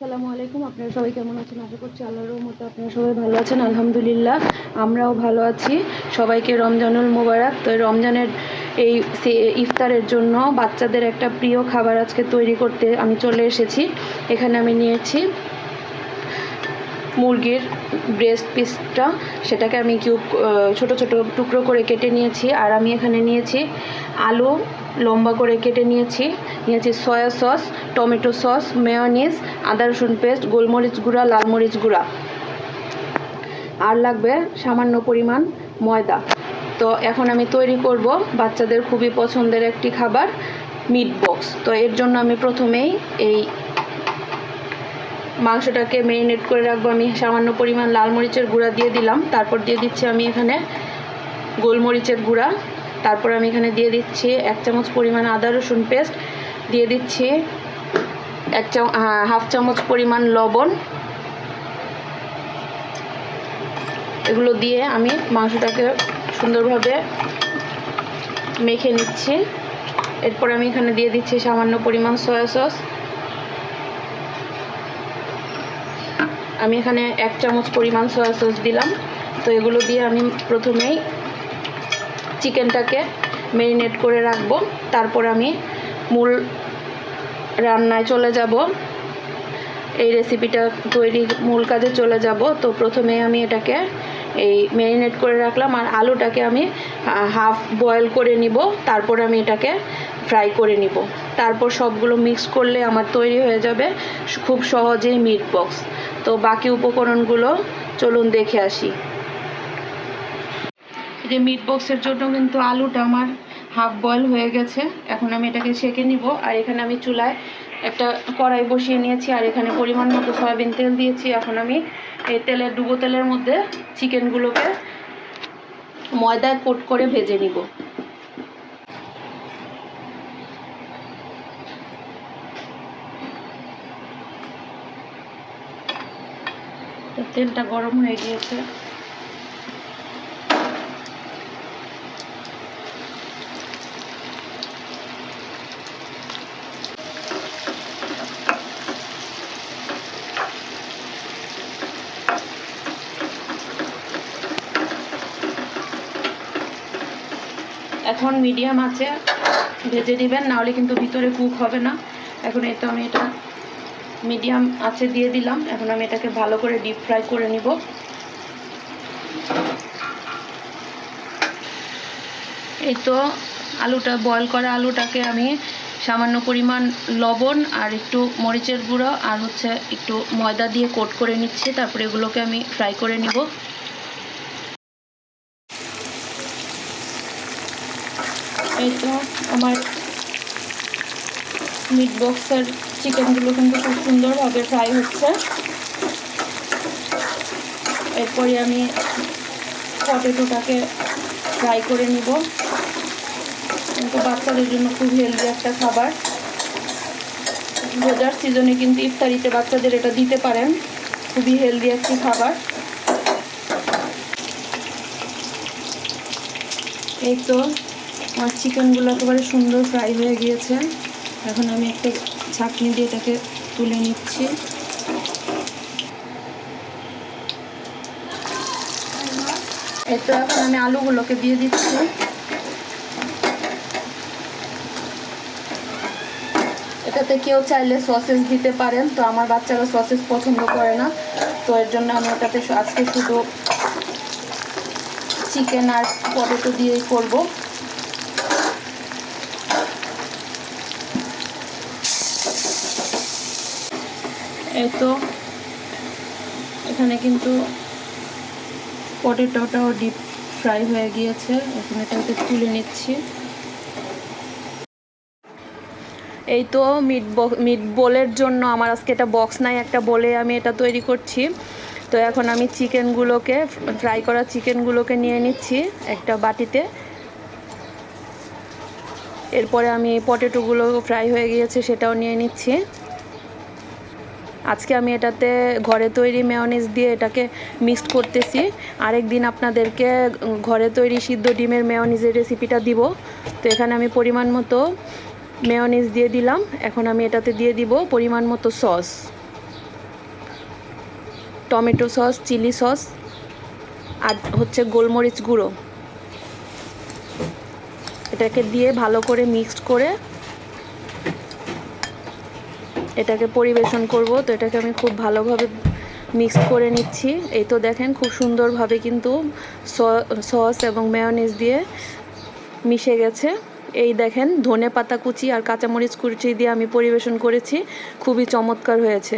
আসসালামু আলাইকুম, আপনারা সবাই কেমন আছেন? আশা করছি আল্লাহর রহমতে আপনারা সবাই ভালো আছেন, আলহামদুলিল্লাহ। আমরাও ভালো আছি। সবাইকে রমজানুল মোবারক। তো রমজানের এই ইফতারের জন্য বাচ্চাদের একটা প্রিয় খাবার আজকে তৈরি করতে আমি চলে এসেছি। এখানে আমি নিয়েছি মুরগির ব্রেস্ট পিসটা সেটাকে আমি কিউব ছোট ছোট টুকরো করে কেটে নিয়েছি। আর আমি এখানে নিয়েছি আলু, লম্বা করে কেটে নিয়েছি। নিয়েছি soya sauce tomato sauce mayonnaise আদা রসুন পেস্ট গোলমরিচ গুঁড়া, লাল মরিচ গুঁড়া। আর লাগবে সামান্য পরিমাণ ময়দা। তো এখন আমি তৈরি করব বাচ্চাদের খুবই পছন্দের একটি খাবার মিট বক্স তো এর জন্য আমি প্রথমেই এই মাংসটাকে মেরিনেট করে রাখব। আমি সামান্য পরিমাণ লাল মরিচের গুঁড়া দিয়ে দিলাম। তারপর দিয়ে দিচ্ছি আমি এখানে গোলমরিচের গুঁড়া। তারপর আমি এখানে দিয়ে দিচ্ছি এক চামচ পরিমাণ আদা রসুন পেস্ট। দিয়ে দিচ্ছি এক চাম হাফ চামচ পরিমাণ লবণ। এগুলো দিয়ে আমি মাংসটাকে সুন্দরভাবে মেখে নিচ্ছি। এরপর আমি এখানে দিয়ে দিচ্ছি সামান্য পরিমাণ সয়া সস। আমি এখানে এক চামচ পরিমাণ সয়া সস দিলাম। তো এগুলো দিয়ে আমি প্রথমেই চিকেনটাকে মেরিনেট করে রাখব। তারপর আমি মূল রান্নায় চলে যাব। এই রেসিপিটা তৈরি মূল কাজে চলে যাব। তো প্রথমে আমি এটাকে এই ম্যারিনেট করে রাখলাম। আর আলুটাকে আমি হাফ বয়েল করে নিব। তারপর আমি এটাকে ফ্রাই করে নিব। তারপর সবগুলো মিক্স করলে আমার তৈরি হয়ে যাবে খুব সহজেই মিট বক্স তো বাকি উপকরণগুলো চলুন দেখে আসি। যে মিট বক্সের জন্য কিন্তু আলুটা আমার হাফ বয়েল হয়ে গেছে। এখন আমি এটাকে সেঁকে নিব আর এখানে আমি চুলায় একটা কড়াই বসিয়ে নিয়েছি আর এখানে পরিমাণ মতো সয়াবিন তেল দিয়েছি। এখন আমি এই তেলের, ডুবো তেলের মধ্যে চিকেনগুলোকে ময়দায় কোট করে ভেজে নিব। তো তেলটা গরম হয়ে গিয়েছে। এখন মিডিয়াম আছে, ভেজে দিবেন, নাহলে কিন্তু ভিতরে কুক হবে না। এখন এই তো আমি এটা মিডিয়াম আছে দিয়ে দিলাম। এখন আমি এটাকে ভালো করে ডিপ ফ্রাই করে নিব। এই তো আলুটা বয়েল করা আলুটাকে আমি সামান্য পরিমাণ লবণ আর একটু মরিচের গুঁড়ো আর হচ্ছে একটু ময়দা দিয়ে কোট করে নিচ্ছি। তারপরে এগুলোকে আমি ফ্রাই করে নিব। এই তো আমার মিট বক্সের চিকেনগুলো কিন্তু খুব সুন্দরভাবে ফ্রাই হচ্ছে। এরপরে আমি পটেটোটাকে ফ্রাই করে নিব। কিন্তু বাচ্চাদের জন্য খুব হেলদি একটা খাবার। রোজার সিজনে কিন্তু ইফতারিতে বাচ্চাদের এটা দিতে পারেন। খুবই হেলদি একটি খাবার। এই তো আমার চিকেনগুলো একেবারে সুন্দর ফ্রাই হয়ে গিয়েছে। এখন আমি একটা ছাঁকনি দিয়ে এটাকে তুলে নিচ্ছি। এই তো এখন আমি আলুগুলোকে দিয়ে দিচ্ছি। এটাতে কেউ চাইলে সসেস দিতে পারেন, তো আমার বাচ্চারা সসেস পছন্দ করে না, তো এর জন্য আমি ওটাতে আজকে শুধু চিকেন আর পটেটো দিয়েই করব। তো এখানে কিন্তু পটেটোটাও ডিপ ফ্রাই হয়ে গিয়েছে। এখন এটাকে তুলে নিচ্ছি। এই তো মিট মিট বোলের জন্য আমার আজকে এটা বক্স নাই, একটা বলে আমি এটা তৈরি করছি। তো এখন আমি চিকেনগুলোকে ফ্রাই করা চিকেনগুলোকে নিয়ে নিচ্ছি একটা বাটিতে। এরপরে আমি পটেটোগুলো ফ্রাই হয়ে গিয়েছে, সেটাও নিয়ে নিচ্ছি। আজকে আমি এটাতে ঘরে তৈরি মেয়নিজ দিয়ে এটাকে মিক্সড করতেছি। আরেক দিন আপনাদেরকে ঘরে তৈরি সিদ্ধ ডিমের মেয়নিজের রেসিপিটা দিব। তো এখানে আমি পরিমাণ মতো মেয়নিজ দিয়ে দিলাম। এখন আমি এটাতে দিয়ে দিব পরিমাণ মতো sauce. Tomato sauce, chilli sauce, আর হচ্ছে গোলমরিচ গুঁড়ো। এটাকে দিয়ে ভালো করে মিক্সড করে এটাকে পরিবেশন করব, তো এটাকে আমি খুব ভালোভাবে মিক্স করে নিচ্ছি। এই তো দেখেন, খুব সুন্দরভাবে কিন্তু সস এবং মেয়নিজ দিয়ে মিশে গেছে। এই দেখেন, ধনে পাতা কুচি আর কাঁচামরিচ কুচি দিয়ে আমি পরিবেশন করেছি। খুবই চমৎকার হয়েছে।